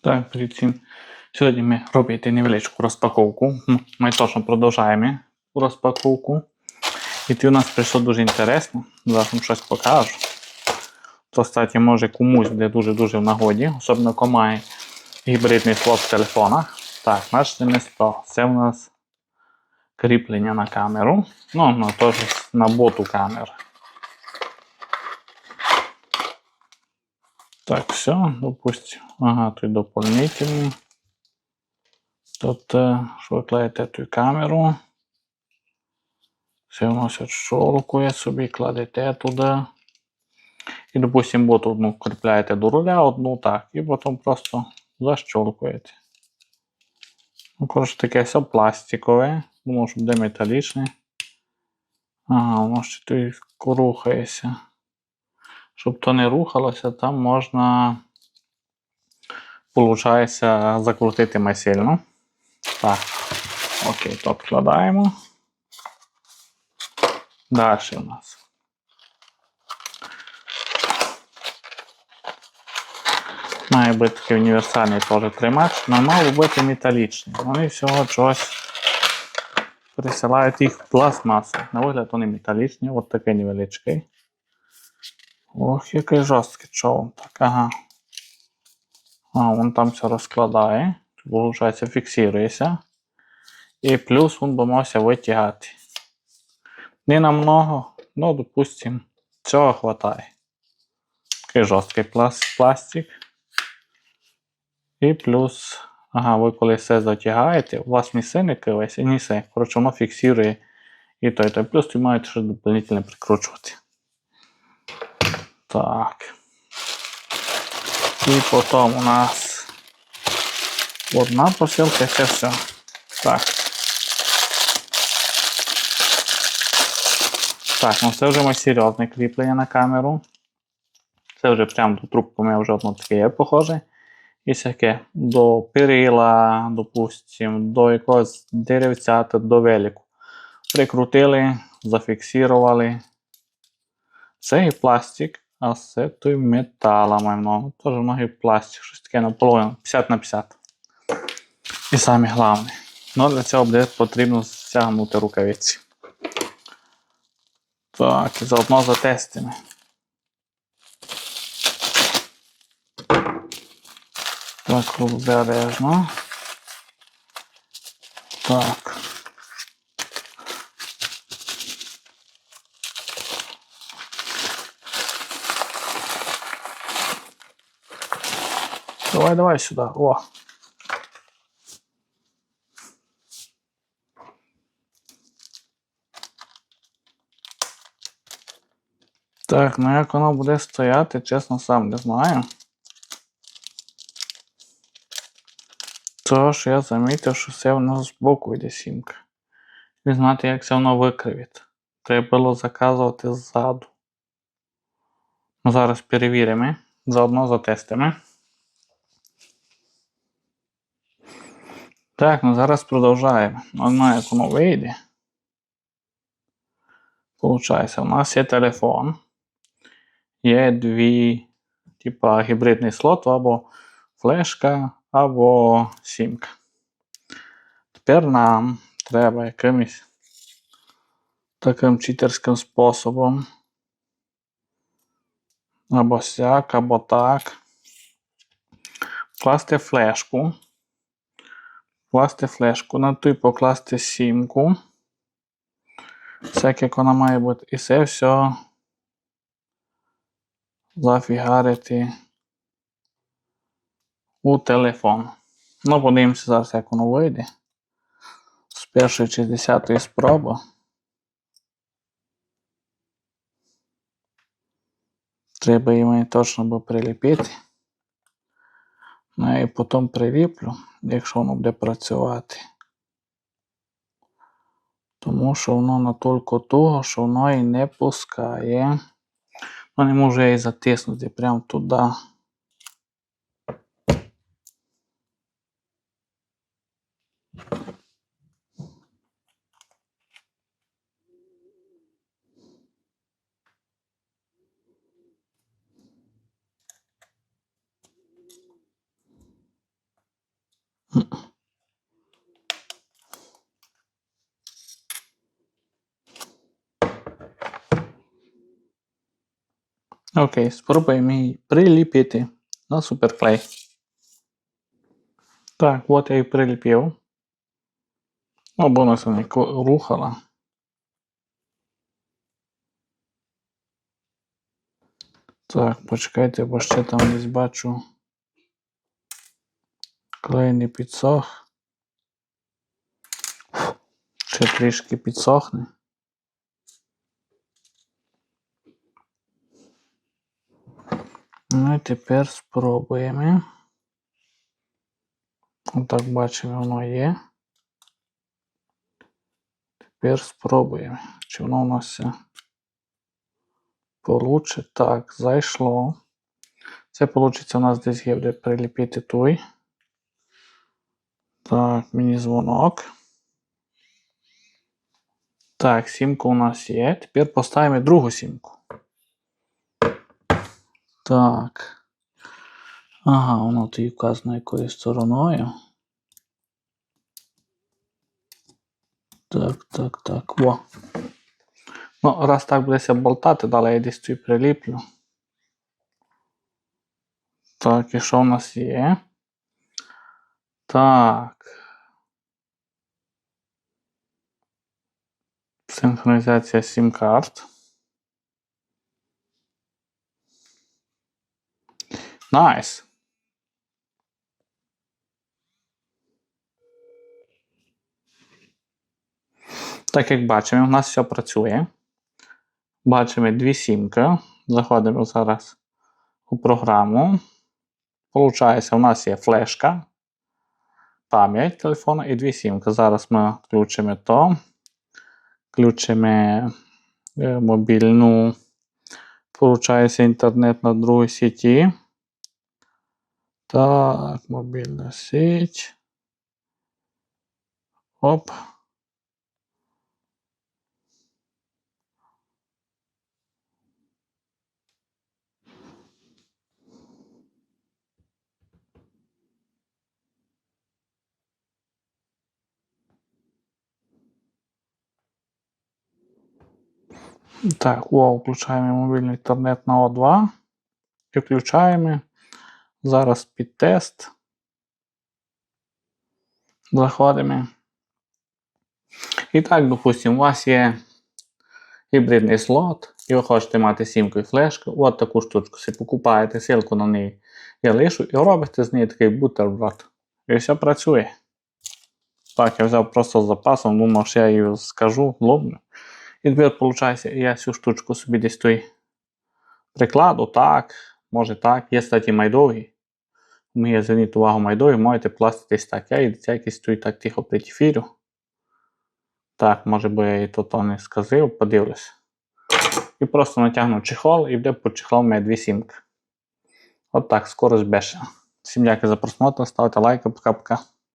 Так, перед цим сьогодні ми робимо невеличку розпаковку. Ми точно продовжуємо розпаковку. І ти у нас прийшло дуже інтересно. Зараз вам щось покажу. То, кстати, може комусь буде дуже-дуже в нагоді, особливо кому має гібридний слот в телефонах. Так, наш то. Це у нас кріплення на камеру. Ну, на теж на боту камер. Так, все, допустим. Ага, тут дополнительный. Тут, е, що ви ту камеру. Все воно все щолкує собі, кладете туди. І, допустим, бот одну кріпляєте до руля, одну так, і потім просто защолкуєте. Ну, коротше, таке все пластикове, думав, що буде металічне. Ага, воно ще тут рухається. Щоб то не рухалося, там можна, получається, закрутити ми сильно. Так, окей, то відкладаємо. Далі у нас. Має бути такий універсальний теж тримач, але мав бути металічний. Вони всього чогось присилають їх пластмасу. На вигляд вони металічні, от такий невеличкий. Ох, який жорсткий човен. Так, ага. А, він там все розкладає. Получається, фіксується. І плюс він би мався витягати. Не намного, ну, допустим, цього хватає. Такий жорсткий пластик. І плюс, ага, ви коли все затягаєте, у вас не кривається, нісе. Коротше, воно фіксує і той, той. Плюс ви маєте ще дополнительно прикручувати. Так. І потім у нас одна посилка, це все. Так. Так, ну це вже моє серйозне кріплення на камеру. Це вже прямо до трубки у мене вже одно таке є похоже. І всяке до перила, допустим, до якогось деревця до велику. Прикрутили, зафіксували. Це і пластик, а це той метала маємо. Теж ноги пластик, щось таке наполовину, 50 на 50. І саме головне. Ну, для цього буде потрібно стягнути рукавиці. Так, і заодно затестимо. Так, обережно. Так. Давай, давай сюда. О. Так, ну як воно буде стояти, чесно сам не знаю. Тож я замітив, що це в нас збоку йде сімка. І знати, як це воно викривить. Треба було заказувати ззаду. Ну, Зараз перевіримо. Заодно затестимо. Так, ну зараз продовжаємо. Одна як воно вийде. Получається, у нас є телефон. Є дві, типа гібридний слот або флешка, або сімка. Тепер нам треба якимось таким читерським способом. Або сяк, або так. Вкласти флешку. Вкласти флешку, на ту покласти сімку. Всяк, як вона має бути. І це все зафігарити у телефон. Ну, подивимося зараз, як воно вийде. З першої чи з десятої спроби. Треба її точно би приліпити. Ну і потім приліплю, якщо воно буде працювати. Тому що воно натільки того, що воно і не пускає. Ну, не можу я її затиснути прямо туди. Окей, спробуємо її приліпити на суперклей. Так, от я її приліпив. Ну, Або вона не рухала. Так, почекайте, бо ще там десь бачу. Клей не підсох. Ще трішки підсохне. Ну і тепер спробуємо. Отак бачимо, воно є. Тепер спробуємо, чи воно у нас получше. Так, зайшло. Це вийде у нас десь є де приліпити той. Так, мені дзвонок. Так, сімка у нас є. Тепер поставимо другу сімку. Так. Ага, воно тут вказано якою стороною. Так, так, так. Во. Ну, раз так будеться болтати, далі я десь тут приліплю. Так, і що в нас є? Так. Синхронізація сім-карт. Найс. Так як бачимо, у нас все працює. Бачимо дві сімки. Заходимо зараз у програму. Получається, у нас є флешка, пам'ять телефону і дві сімки. Зараз ми включимо то. Включимо е, мобільну. Получається інтернет на другій сіті. Так, мобільна сіть. Оп. Так, о, включаємо мобільний інтернет на О2. І. Зараз під тест. Заходимо. І так, допустимо, у вас є гібридний слот, і ви хочете мати сімку і флешку. От таку штучку си покупаєте, ссылку на неї я лишу, і робите з неї такий бутерброд. І все працює. Так, я взяв просто з запасом, думав, що я її скажу, лобну. І тепер, виходить, я цю штучку собі десь той прикладу, так, може так. Є, кстати, майдові. У мене зверніть увагу майдові, можете пластити десь так. Я і якийсь тут так тихо притіфірю. Так, може би я і то, то не сказав, подивлюсь. І просто натягну чехол і буде по чехол має дві сімки. От так, скорость бешена. Всім дякую за просмотр, ставте лайки, пока-пока.